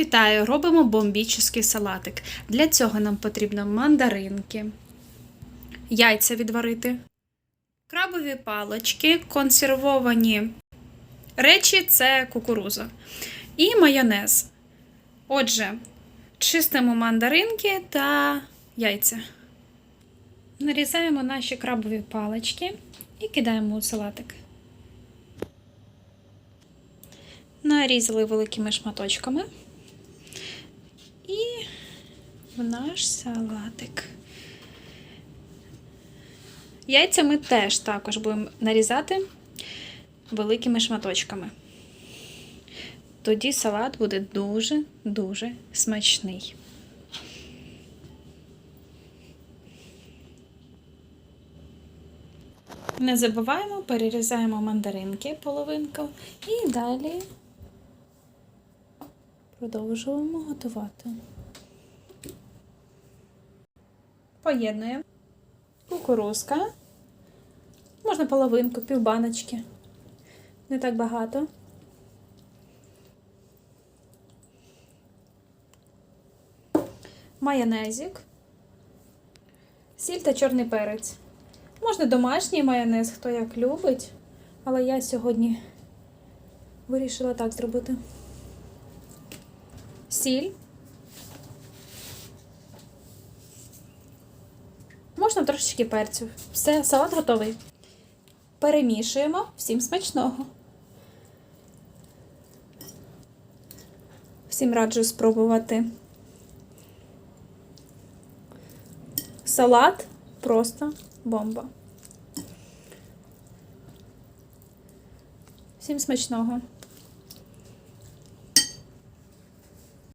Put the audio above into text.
вітаю! Робимо бомбічний салатик. Для цього нам потрібно мандаринки, яйця відварити, крабові палочки, консервовані речі це кукуруза і майонез. Отже, чистимо мандаринки та яйця. Нарізаємо наші крабові палички і кидаємо у салатик. Нарізали великими шматочками. Наш салатик. Яйця ми теж також будемо нарізати великими шматочками. Тоді салат буде дуже-дуже смачний. Не забуваємо, перерізаємо мандаринки половинку і далі продовжуємо готувати. Поєднуємо кукурузка. Можна половинку, півбаночки. Не так багато. Майонезик, сіль та чорний перець. Можна домашній майонез, хто як любить, але я сьогодні вирішила так зробити. Сіль. Можна трошечки перцю. Все, салат готовий. Перемішуємо всім смачного. Всім раджу спробувати. Салат просто бомба. Всім смачного!